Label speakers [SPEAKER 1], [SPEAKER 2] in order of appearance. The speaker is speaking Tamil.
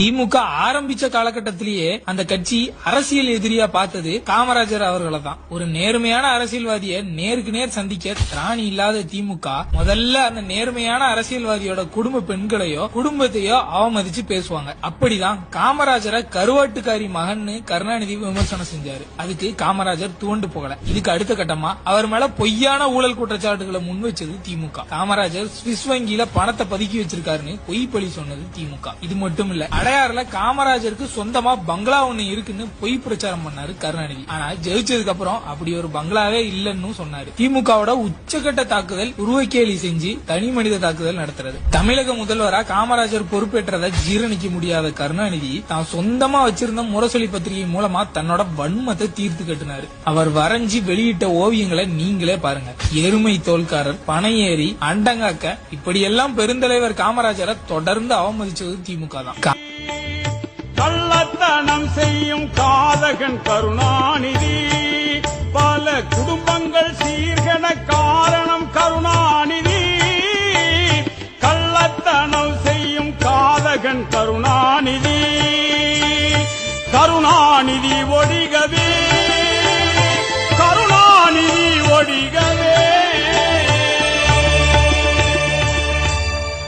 [SPEAKER 1] திமுக ஆரம்பிச்ச காலகட்டத்திலேயே அந்த கட்சி அரசியல் எதிரியா பார்த்தது காமராஜர் அவர்களை தான் ஒரு நேர்மையான அரசியல்வாதியை நேருக்கு நேர் சந்திக்க திராணி இல்லாத திமுக முதல்ல அந்த நேர்மையான அரசியல்வாதியோட குடும்ப பெண்களையோ குடும்பத்தையோ அவமதிச்சு பேசுவாங்க. அப்படிதான் காமராஜரை கருவாட்டுக்காரி மகன்னு கருணாநிதி விமர்சனம் செஞ்சாரு. அதுக்கு காமராஜர் தூண்டு போகல. இதுக்கு அடுத்த கட்டமா அவர் மேல பொய்யான ஊழல் குற்றச்சாட்டுகளை முன் வச்சது திமுக. காமராஜர் சுவிஸ் வங்கியில பணத்தை பதுக்கி வச்சிருக்காருன்னு பொய் பழி சொன்னது திமுக. இது மட்டும் இல்ல அடையாறுல காமராஜருக்கு சொந்தமா பங்களா ஒண்ணு இருக்குன்னு பொய் பிரச்சாரம் பண்ணாரு கருணாநிதி. ஆனா ஜெயிச்சதுக்கு அப்புறம் அப்படி ஒரு பங்களாவே இல்லன்னு சொன்னாரு. திமுகவோட உச்சகட்ட தாக்குதல் உருவக்கேலி செஞ்சு தனி மனித தாக்குதல் நடத்துறது. தமிழக முதல்வரா காமராஜர் பொறுப்பேற்றதை ஜீரணிக்க முடியாத கருணாநிதி தான் சொந்தமா வச்சிருந்த முரசொலி பத்திரிகை மூலமா தன்னோட வன்மத்தை தீர்த்து கட்டினாரு. அவர் வரைஞ்சி வெளியிட்ட ஓவியங்களை நீங்களே பாருங்க. எருமை தோல்காரர் பனையேறி அண்டங்காக்க இப்படியெல்லாம் பெருந்தலைவர் காமராஜரை தொடர்ந்து அவமதிச்சது திமுக தான்.
[SPEAKER 2] கள்ளத்தனம் செய்யும் காதகன் கருணாநிதி. பல குடும்பங்கள் சீர்கென காரணம் கருணாநிதி. கள்ளத்தனம் செய்யும் காதகன் கருணாநிதி. கருணாநிதி ஒழிகவே